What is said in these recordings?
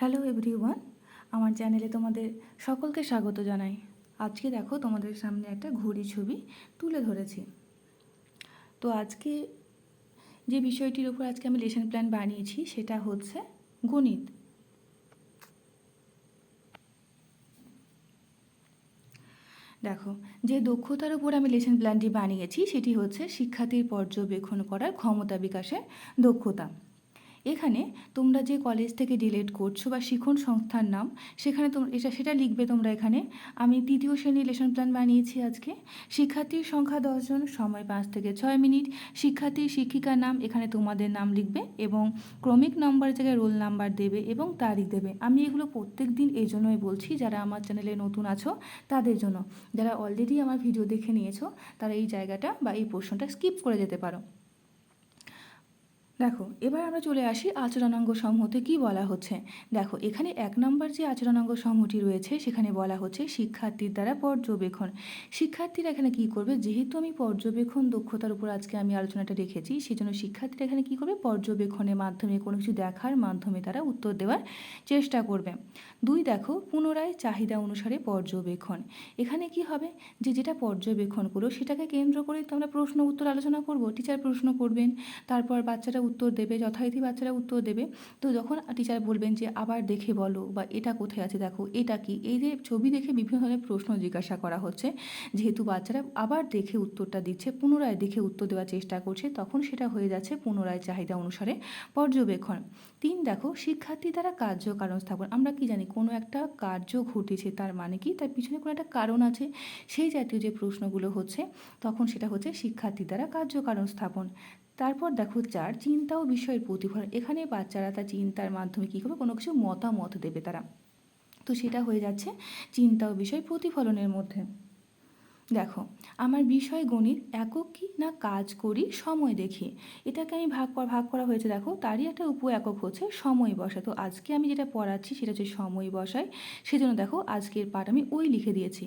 Hello everyone আমার চ্যানেলে তোমাদের সকলকে স্বাগত জানাই। আজকে দেখো তোমাদের সামনে একটা ঘড়ি ছবি তুলে ধরেছি। তো আজকে যে বিষয়টির উপর আজকে আমি লেসন প্ল্যান বানিয়েছি সেটা হচ্ছে গণিত। দেখো, যে দক্ষতার উপর আমি লেসন প্ল্যানটি বানিয়েছি সেটি হচ্ছে শিক্ষার্থীর পর্যবেক্ষণ করার ক্ষমতা বিকাশের দক্ষতা। এখানে তোমরা যে কলেজ থেকে ডিলেট করছ বা শিখন সংস্থার নাম, সেখানে তোমরা এটা, সেটা লিখবে তোমরা এখানে। আমি তৃতীয় শ্রেণির লেসন প্ল্যান বানিয়েছি আজকে। শিক্ষার্থীর সংখ্যা দশজন সময় পাঁচ থেকে ছয় মিনিট। শিক্ষার্থী, শিক্ষিকার নাম, এখানে তোমাদের নাম লিখবে এবং ক্রমিক নম্বর জায়গায় রোল নাম্বার দেবে এবং তারিখ দেবে। আমি এগুলো প্রত্যেক দিন এই জন্যই বলছি, যারা আমার চ্যানেলে নতুন আছো, তাদের জন্য। যারা অলরেডি আমার ভিডিও দেখে নিয়েছো, তারা এই জায়গাটা বা এই পোর্শনটা স্কিপ করে যেতে পারো। দেখো, এবার আমরা চলে আসি আচরণাঙ্গ সমূহতে কি বলা হচ্ছে। দেখো, এখানে এক নম্বর যে আচরণাঙ্গ সমূহটি রয়েছে, সেখানে বলা হচ্ছে শিক্ষার্থীর দ্বারা পর্যবেক্ষণ। শিক্ষার্থীরা এখানে কি করবে? যেহেতু আমি পর্যবেক্ষণ দক্ষতার উপর আজকে আমি আলোচনাটা রেখেছি, সেজন্য শিক্ষার্থীরা এখানে কি করবে? পর্যবেক্ষণের মাধ্যমে কোনো কিছু দেখার মাধ্যমে তারা উত্তর দেওয়ার চেষ্টা করবে। দুই, দেখো, পুনরায় চাহিদা অনুসারে পর্যবেক্ষণ। এখানে কি হবে? যে যেটা পর্যবেক্ষণ করো সেটাকে কেন্দ্র করে তো আমরা প্রশ্ন উত্তর আলোচনা করব। টিচার প্রশ্ন করবেন, তারপর বাচ্চারা উত্তর দেবে, যথারীতি বাচ্চারা উত্তর দেবে। তো যখন টিচার বলবেন যে, আবার দেখে বলো বা এটা কোথায় আছে দেখো, এটা কি? এই যে ছবি দেখে বিভিন্ন ধরনের প্রশ্ন জিজ্ঞাসা করা হচ্ছে। যেহেতু বাচ্চারা আবার দেখে উত্তরটা দিচ্ছে, পুনরায় দেখে উত্তর দেওয়ার চেষ্টা করছে, তখন সেটা হয়ে যাচ্ছে পুনরায় চাহিদা অনুসারে পর্যবেক্ষণ। তিন, দেখো, শিক্ষার্থী দ্বারা কার্য কারণ স্থাপন। আমরা কি জানি, কোনো একটা কার্য ঘটেছে, তার মানে কি? তার পিছনে কোনো একটা কারণ আছে। সেই জাতীয় যে প্রশ্নগুলো হচ্ছে, তখন সেটা হচ্ছে শিক্ষার্থী দ্বারা কার্য কারণ স্থাপন। তারপর দেখো চার চিন্তা ও বিষয়ের প্রতিফলন, এখানে বাচ্চারা তার চিন্তার মাধ্যমে কী করবে? কোনো কিছু মতামত দেবে তারা। তো সেটা হয়ে যাচ্ছে চিন্তা ও বিষয় প্রতিফলনের মধ্যে। দেখো, আমার বিষয় গণিত একক কি না কাজ করি? সময় দেখি। এটাকে আমি ভাগ করা ভাগ করা হয়েছে। দেখো, তারই একটা উপ একক হচ্ছে সময় বসা তো আজকে আমি যেটা পড়াচ্ছি সেটা হচ্ছে সময় বসায়। সেজন্য দেখো, আজকের পাঠ আমি ওই লিখে দিয়েছি।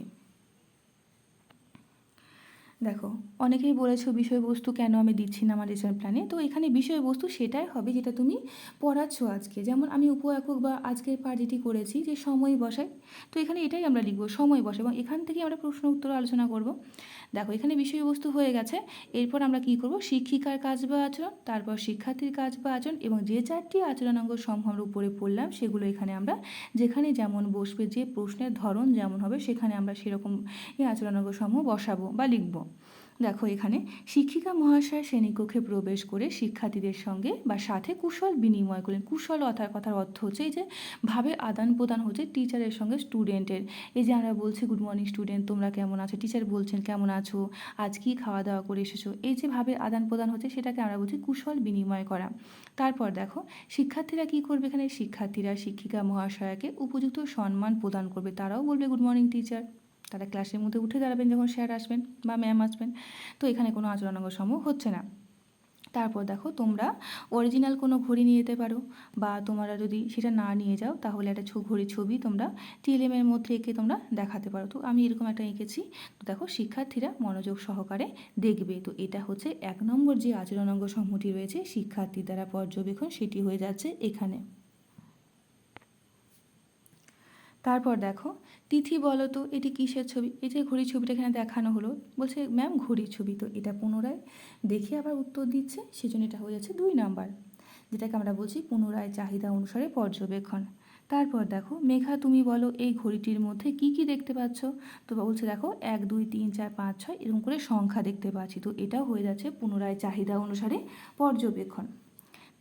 দেখো, অনেকেই বলেছ বিষয়বস্তু কেন আমি দিচ্ছি না আমার লেসন প্ল্যানে তো এখানে বিষয়বস্তু সেটাই হবে যেটা তুমি পড়াচ্ছ আজকে। যেমন আমি উপ একক বা আজকের পাঠ যেটি করেছি যে সময় বসাই তো এখানে এটাই আমরা লিখব, সময় বসে এবং এখান থেকে আমরা প্রশ্ন উত্তর আলোচনা করব। দেখো, এখানে বিষয়বস্তু হয়ে গেছে। এরপর আমরা কি করব? শিক্ষিকার কাজ বা আচরণ, তারপর শিক্ষার্থীর কাজ বা আচরণ এবং যে চারটি আচরণাঙ্গ সমূহ আমরা উপরে পড়লাম, সেগুলো এখানে আমরা যেখানে যেমন বসবে, যে প্রশ্নের ধরন যেমন হবে, সেখানে আমরা সেরকম এই আচরণাঙ্গ সমূহ বসাবো বা লিখব। দেখো এখানে, শিক্ষিকা মহাশয় শ্রেণীকক্ষে প্রবেশ করে শিক্ষার্থীদের সঙ্গে বা সাথে কুশল বিনিময় করলেন। কুশল অথার কথার অর্থ হচ্ছে এই যে, ভাবে আদান প্রদান হচ্ছে টিচারের সঙ্গে স্টুডেন্টের। এই যে আমরা বলছি, গুড মর্নিং স্টুডেন্ট, তোমরা কেমন আছো? টিচার বলছেন, কেমন আছো? আজ কি খাওয়া দাওয়া করে এসেছ? এই যে ভাবে আদান প্রদান হচ্ছে, সেটাকে আমরা বলছি কুশল বিনিময় করা। তারপর দেখো, শিক্ষার্থীরা কি করবে এখানে? শিক্ষার্থীরা শিক্ষিকা মহাশয়াকে উপযুক্ত সম্মান প্রদান করবে। তারাও বলবে, গুড মর্নিং টিচার। তারা ক্লাসের মধ্যে উঠে দাঁড়াবেন যখন স্যার আসবেন বা ম্যাম আসবেন। তো এখানে কোনো আচরণাঙ্গ সমূহ হচ্ছে না। তারপর দেখো, তোমরা অরিজিনাল কোনো ঘড়ি নিয়ে যেতে পারো বা তোমরা যদি সেটা না নিয়ে যাও, তাহলে একটা ছো ঘড়ির ছবি তোমরা টিএলএমের মধ্যে এঁকে তোমরা দেখাতে পারো। তো আমি এরকম একটা এঁকেছি। তো দেখো, শিক্ষার্থীরা মনোযোগ সহকারে দেখবে। তো এটা হচ্ছে এক নম্বর যে আচরণাঙ্গ সমূহটি রয়েছে, শিক্ষার্থী দ্বারা পর্যবেক্ষণ সেটি হয়ে যাচ্ছে এখানে। তারপর দেখো, তিথি বলো তো, এটি কিসের ছবি? এই যে ঘড়ির ছবিটা এখানে দেখানো হলো, বলছে, ম্যাম, ঘড়ির ছবি। তো এটা পুনরায় দেখে আবার উত্তর দিচ্ছে, সেজন্য এটা হয়ে যাচ্ছে দুই নাম্বার, যেটাকে আমরা বলছি পুনরায় চাহিদা অনুসারে পর্যবেক্ষণ। তারপর দেখো, মেঘা, তুমি বলো, এই ঘড়িটির মধ্যে কি কি দেখতে পাচ্ছ? তো বলছে, দেখো, এক, দুই, তিন, চার, পাঁচ, ছয়, এরকম করে সংখ্যা দেখতে পাচ্ছি। তো এটাও হয়ে যাচ্ছে পুনরায় চাহিদা অনুসারে পর্যবেক্ষণ।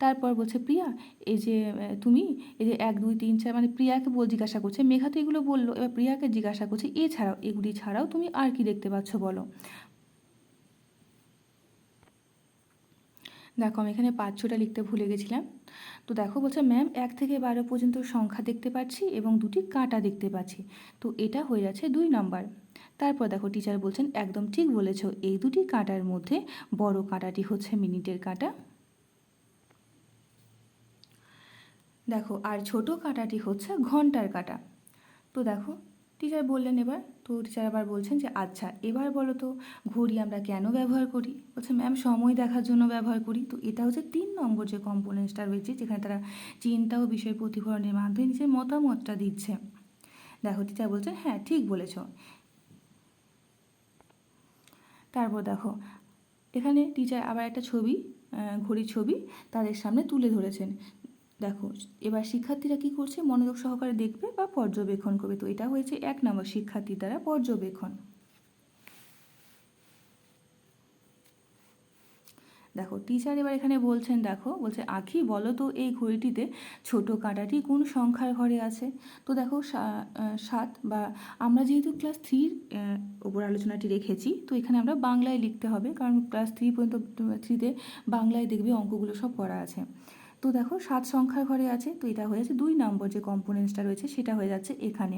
তারপর বলছে, প্রিয়া, এই যে তুমি, এই যে এক, দুই, তিন, চার মানে প্রিয়াকে বল জিজ্ঞাসা করছে, মেঘা তো এগুলো বলল, এবার প্রিয়াকে জিজ্ঞাসা করছে, এছাড়াও, এগুলি ছাড়াও তুমি আর কি দেখতে পাচ্ছ বলো? দেখো, আমি এখানে পাঁচ ছটা লিখতে ভুলে গেছিলাম। তো দেখো, বলছে, ম্যাম, এক থেকে বারো পর্যন্ত সংখ্যা দেখতে পাচ্ছি এবং দুটি কাঁটা দেখতে পাচ্ছি। তো এটা হয়ে যাচ্ছে দুই নাম্বার। তারপর দেখো, টিচার বলছেন, একদম ঠিক বলেছ, এই দুটি কাঁটার মধ্যে বড় কাঁটাটি হচ্ছে মিনিটের কাঁটা। দেখো, আর ছোট কাঁটাটি হচ্ছে ঘণ্টার কাঁটা। তো দেখো টিচার বললেন এবার, তো টিচার আবার বলছেন যে আচ্ছা এবার বলো তো, ঘড়ি আমরা কেন ব্যবহার করি? বলছে ম্যাম সময় দেখার জন্য ব্যবহার করি। তো এটা হচ্ছে তিন নম্বর যে কম্পোনেন্টসটা রয়েছে, যেখানে তারা চিন্তা ও বিষয় প্রতিফলনের মাধ্যমে নিজের মতামতটা দিচ্ছে। দেখো টিচার বলছেন হ্যাঁ ঠিক বলেছ। তারপর দেখো, এখানে টিচার আবার একটা ছবি ঘড়ির ছবি তাদের সামনে তুলে ধরেছেন। দেখো, এবার শিক্ষার্থীরা কি করছে? মনোযোগ সহকারে দেখবে বা পর্যবেক্ষণ করবে। তো এটা হয়েছে এক নম্বর, শিক্ষার্থী দ্বারা পর্যবেক্ষণ। দেখো টিচার এবার এখানে বলছেন, দেখো, বলছে, আখি, বলো তো এই ঘড়িটিতে ছোট কাঁটাটি কোন সংখ্যার ঘরে আছে? তো দেখো সাত বা আমরা যেহেতু ক্লাস থ্রির ওপর আলোচনাটি রেখেছি, তো এখানে আমরা বাংলায় লিখতে হবে, কারণ ক্লাস থ্রি পর্যন্ত থ্রিতে বাংলায় দেখবে অঙ্কগুলো সব করা আছে। তো দেখো সাত সংখ্যার ঘরে আছে, তো এটা হয়ে যাচ্ছে দুই নম্বর যে কম্পোনেন্টসটা রয়েছে সেটা হয়ে যাচ্ছে এখানে।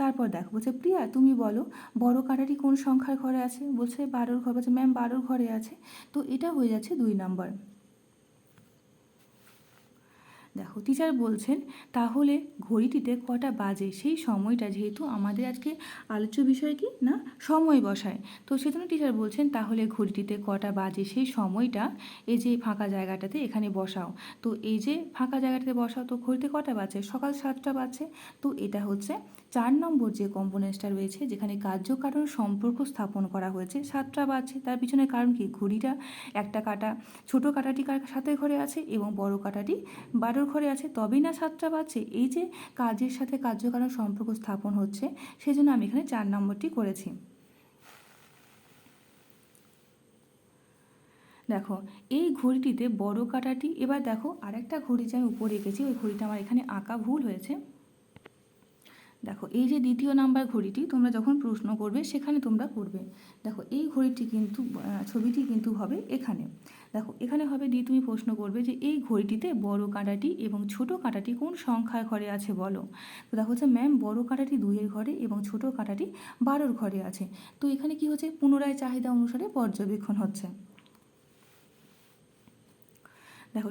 তারপর দেখো বলছে, প্রিয়া, তুমি বলো, বড় কাটারি কোন সংখ্যার ঘরে আছে? বলছে, বারোর ঘর। বলছে ম্যাম বারোর ঘরে আছে। তো এটা হয়ে যাচ্ছে দুই নম্বর। দেখো টিচার বলছেন, তাহলে ঘড়িটিতে কটা বাজে? সেই সময়টা যেহেতু আমাদের আজকে আলোচ্য বিষয় কি? না, সময় বসায়। তো সেজন্য টিচার বলছেন, তাহলে ঘড়িটিতে কটা বাজে? সেই সময়টা এই যে ফাঁকা জায়গাটাতে এখানে বসাও। তো এই যে ফাঁকা জায়গাটাতে বসাও, তো ঘড়িতে কটা বাজে? সকাল সাতটা বাজছে তো এটা হচ্ছে চার নম্বর যে কম্পোনেন্টসটা রয়েছে, যেখানে কার্যকারণ সম্পর্ক স্থাপন করা হয়েছে, সাতটা বাজছে তার পিছনে কারণ কি? ঘড়িটা একটা কাটা, ছোট কাটাটি সাথে ঘরে আছে এবং বড় কাটাটি বারোর ঘরে আছে, তবেই না সাতটা বাজছে এই যে কাজের সাথে কার্যকারণ সম্পর্ক স্থাপন হচ্ছে, সেজন্য আমি এখানে চার নম্বরটি করেছি। দেখো, এই ঘড়িটিতে বড় কাটাটি, এবার দেখো আরেকটা ঘড়ি যে আমি উপরে এঁকেছি, ওই ঘড়িটা আমার এখানে আঁকা ভুল হয়েছে। দেখো, এই যে দ্বিতীয় নাম্বার ঘড়িটি তোমরা যখন প্রশ্ন করবে, সেখানে তোমরা করবে দেখো, এই ঘড়িটি কিন্তু ছবিটি কিন্তু হবে এখানে। দেখো, এখানে হবে দিয়ে তুমি প্রশ্ন করবে যে এই ঘড়িটিতে বড় কাঁটাটি এবং ছোট কাঁটাটি কোন সংখ্যার ঘরে আছে বলো? তো দেখো হচ্ছে ম্যাম বড় কাঁটাটি দুইয়ের ঘরে এবং ছোট কাঁটাটি বারোর ঘরে আছে। তো এখানে কি হচ্ছে? পুনরায় চাহিদা অনুসারে পর্যবেক্ষণ হচ্ছে।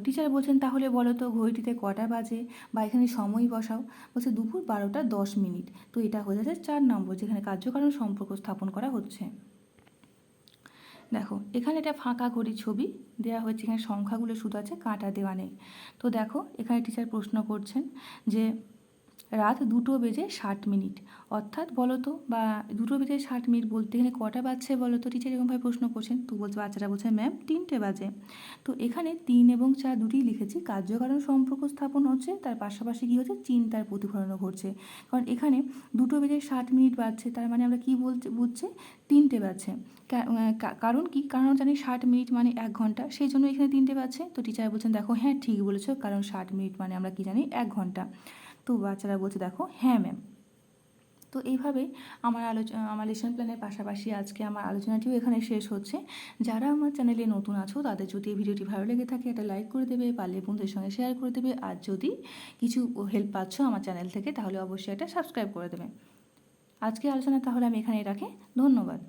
টিচার বলছেন, তাহলে বলো তো ঘড়িটিতে কটা বাজে বা এখানে সময় বসাও। বলছে, দুপুর বারোটা দশ মিনিট। তো এটা হয়ে যাচ্ছে চার নম্বর, যেখানে কার্যকারণ সম্পর্ক স্থাপন করা হচ্ছে। দেখো, এখানে এটা ফাঁকা ঘড়ির ছবি দেওয়া হয়েছে, এখানে সংখ্যাগুলো শুধু আছে কাঁটা দেওয়া নেই তো দেখো, এখানে টিচার প্রশ্ন করছেন যে রাত দুটো বেজে ষাট মিনিট। অর্থাৎ বলো তো বা দুটো বেজে ষাট মিনিট বলতে এখানে কটা বাজছে বলো তো টিচার এরকমভাবে প্রশ্ন করছেন। তো বলছে, বাচ্চারা বলছে ম্যাম তিনটে বাজে। তো এখানে তিন এবং চার দুটি লিখেছি। কার্যকারণ সম্পর্ক স্থাপন হচ্ছে, তার পাশাপাশি কী হচ্ছে? চিন্তার প্রতিফলনও ঘটছে। কারণ এখানে দুটো বেজে ষাট মিনিট বাজছে, তার মানে আমরা কী বলছে, বুঝছে? তিনটে বাজছে। কারণ কি? কারণ জানি ষাট মিনিট মানে এক ঘণ্টা। সেই জন্য এখানে তিনটে বাজছে। তো টিচার বলছেন, দেখো হ্যাঁ ঠিক বলেছ। কারণ ষাট মিনিট মানে আমরা কি জানি? এক ঘণ্টা। তো বাচ্চারা বলছে, দেখো হ্যাঁ ম্যাম তো এইভাবে আমার আলোচনা আমার লেসন প্ল্যানের পাশাপাশি আজকে আমার আলোচনাটিও এখানে শেষ হচ্ছে। যারা আমার চ্যানেলে নতুন আছো, তাদের যদি এই ভিডিওটি ভালো লেগে থাকে, এটা লাইক করে দেবে, পারলে বন্ধুদের সঙ্গে শেয়ার করে দেবে। আর যদি কিছু হেল্প পাচ্ছ আমার চ্যানেল থেকে, তাহলে অবশ্যই একটা সাবস্ক্রাইব করে দেবে। আজকে আলোচনা তাহলে আমি এখানে রাখি। ধন্যবাদ।